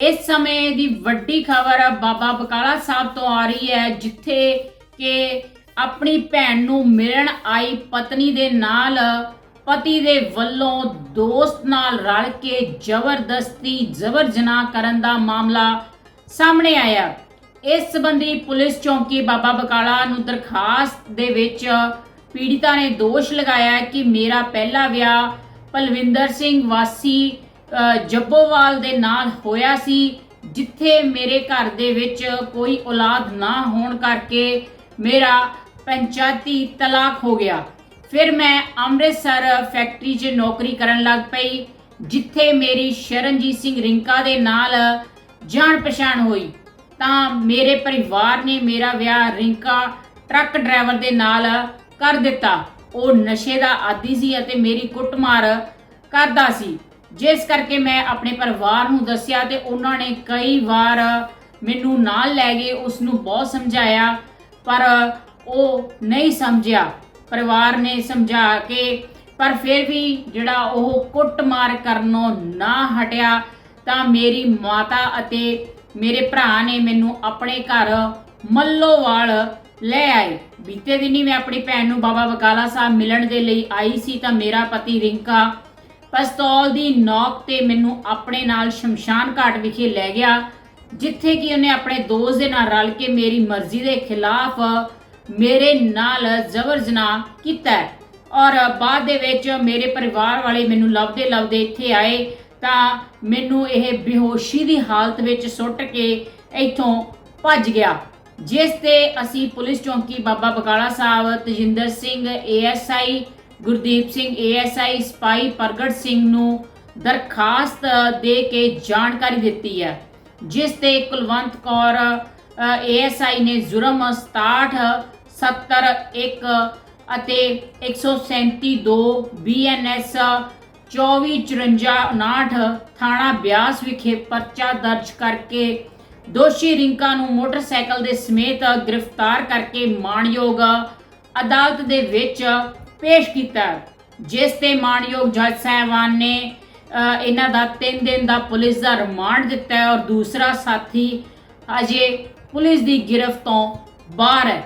ਇਸ ਸਮੇਂ ਦੀ ਵੱਡੀ ਖਬਰ ਬਾਬਾ ਬਕਾਲਾ ਸਾਹਿਬ ਤੋਂ ਆ ਰਹੀ ਹੈ, ਜਿੱਥੇ ਕਿ ਆਪਣੀ ਭੈਣ ਨੂੰ ਮਿਲਣ ਆਈ ਪਤਨੀ ਦੇ ਨਾਲ। ਪਤੀ ਦੇ ਵੱਲੋਂ ਦੋਸਤ ਨਾਲ ਰਲ ਕੇ ਜ਼ਬਰਦਸਤੀ ਜ਼ਬਰ ਜਨਾਹ ਕਰਨ ਦਾ ਮਾਮਲਾ ਸਾਹਮਣੇ ਆਇਆ। ਇਸ ਸੰਬੰਧੀ ਪੁਲਿਸ ਚੌਂਕੀ ਬਾਬਾ ਬਕਾਲਾ ਨੂੰ ਦਰਖਾਸਤ ਦੇ ਵਿੱਚ ਪੀੜਿਤਾ ਨੇ ਦੋਸ਼ ਲਗਾਇਆ ਕਿ ਮੇਰਾ ਪਹਿਲਾ ਵਿਆਹ ਪਲਵਿੰਦਰ ਸਿੰਘ ਵਾਸੀ ਜੱਬੋਵਾਲ ਦੇ ਨਾਲ ਹੋਇਆ ਸੀ, ਜਿੱਥੇ ਮੇਰੇ ਘਰ ਦੇ ਵਿੱਚ ਕੋਈ ਔਲਾਦ ਨਾ ਹੋਣ ਕਰਕੇ ਮੇਰਾ ਪੰਚਾਇਤੀ ਤਲਾਕ ਹੋ ਗਿਆ। ਫਿਰ ਮੈਂ ਅੰਮ੍ਰਿਤਸਰ ਫੈਕਟਰੀ 'ਚ ਨੌਕਰੀ ਕਰਨ ਲੱਗ ਪਈ, ਜਿੱਥੇ ਮੇਰੀ ਸ਼ਰਨਜੀਤ ਸਿੰਘ ਰਿੰਕਾ ਦੇ ਨਾਲ ਜਾਣ ਪਛਾਣ ਹੋਈ। ਤਾਂ ਮੇਰੇ ਪਰਿਵਾਰ ਨੇ ਮੇਰਾ ਵਿਆਹ ਰਿੰਕਾ ਟਰੱਕ ਡਰਾਈਵਰ ਦੇ ਨਾਲ ਕਰ ਦਿੱਤਾ। ਉਹ ਨਸ਼ੇ ਦਾ ਆਦੀ ਸੀ ਅਤੇ ਮੇਰੀ ਕੁੱਟਮਾਰ ਕਰਦਾ ਸੀ। ਜਿਸ ਕਰਕੇ ਮੈਂ ਆਪਣੇ ਪਰਿਵਾਰ ਨੂੰ ਦੱਸਿਆ ਤੇ ਉਹਨਾਂ ਨੇ ਕਈ ਵਾਰ ਮੈਨੂੰ ਨਾਲ ਲੈ ਗਏ ਉਸ ਨੂੰ ਬਹੁਤ ਸਮਝਾਇਆ, ਪਰ ਉਹ ਨਹੀਂ ਸਮਝਿਆ। ਪਰਿਵਾਰ ਨੇ ਸਮਝਾ ਕੇ, ਪਰ ਫਿਰ ਵੀ ਜਿਹੜਾ ਉਹ ਕੁੱਟਮਾਰ ਕਰਨੋਂ ਨਾ ਹਟਿਆ, ਤਾਂ ਮੇਰੀ ਮਾਤਾ ਅਤੇ ਮੇਰੇ ਭਰਾ ਨੇ ਮੈਨੂੰ ਆਪਣੇ ਘਰ ਮੱਲੋਵਾਲ ਲੈ ਆਏ। ਬੀਤੇ ਦਿਨੀ ਮੈਂ ਆਪਣੀ ਭੈਣ ਨੂੰ ਬਾਬਾ ਬਕਾਲਾ ਸਾਹਿਬ ਮਿਲਣ ਦੇ ਲਈ ਆਈ ਸੀ, ਤਾਂ ਮੇਰਾ ਪਤੀ ਰਿੰਕਾ ਪਿਸਤੌਲ ਦੀ ਨੌਕ ਤੇ ਮੈਨੂੰ ਆਪਣੇ ਨਾਲ ਸ਼ਮਸ਼ਾਨ ਘਾਟ ਵਿਖੇ ਲੈ ਗਿਆ, ਜਿੱਥੇ ਕਿ ਉਹਨੇ ਆਪਣੇ ਦੋਸਤ ਦੇ ਨਾਲ ਰਲ ਕੇ ਮੇਰੀ ਮਰਜ਼ੀ ਦੇ ਖਿਲਾਫ ਮੇਰੇ ਨਾਲ ਜ਼ਬਰ ਜਨਾਹ ਕੀਤਾ ਔਰ ਬਾਅਦ ਦੇ ਵਿੱਚ ਮੇਰੇ ਪਰਿਵਾਰ ਵਾਲੇ ਮੈਨੂੰ ਲੱਭਦੇ ਲੱਭਦੇ ਇੱਥੇ ਆਏ ਤਾਂ ਮੈਨੂੰ ਇਹ ਬੇਹੋਸ਼ੀ ਦੀ ਹਾਲਤ ਵਿੱਚ ਸੁੱਟ ਕੇ ਇੱਥੋਂ ਭੱਜ ਗਿਆ, ਜਿਸ ਤੇ ਅਸੀਂ ਪੁਲਿਸ ਚੌਂਕੀ ਬਾਬਾ ਬਕਾਲਾ ਸਾਹਿਬ, ਤਜਿੰਦਰ ਸਿੰਘ ਏਐਸਆਈ ਗੁਰਦੀਪ ਸਿੰਘ ਏਐਸਆਈ ਸਪਾਈ ਪ੍ਰਗਟ ਸਿੰਘ ਨੂੰ ਦਰਖਾਸਤ ਦੇ ਕੇ ਜਾਣਕਾਰੀ ਦਿੱਤੀ ਹੈ, ਜਿਸ ਤੇ ਕੁਲਵੰਤ ਕੌਰ ਏਐਸਆਈ ਨੇ ਜੁਰਮ 67 70 1 ਅਤੇ 137 2 ਬੀਐਨਐਸ 2454 ਥਾਣਾ ਬਿਆਸ ਵਿਖੇ ਪਰਚਾ ਦਰਜ ਕਰਕੇ ਦੋਸ਼ੀ ਰਿੰਕਾ ਨੂੰ ਮੋਟਰਸਾਈਕਲ ਦੇ ਸਮੇਤ ਗ੍ਰਿਫਤਾਰ ਕਰਕੇ ਮਾਣਯੋਗ ਅਦਾਲਤ ਦੇ ਵਿੱਚ ਪੇਸ਼ ਕੀਤਾ। ਜਿਸ ਤੇ ਮਾਣਯੋਗ ਜੱਜ ਸਾਹਿਬਾਨ ਨੇ ਇਹਨਾਂ ਦਾ 3 ਦਿਨ ਦਾ ਪੁਲਿਸ ਦਾ ਰਿਮਾਂਡ ਦਿੱਤਾ ਔਰ ਦੂਸਰਾ ਸਾਥੀ ਅਜੇ ਪੁਲਿਸ ਦੀ ਗ੍ਰਿਫਤ ਤੋਂ ਬਾਹਰ ਹੈ।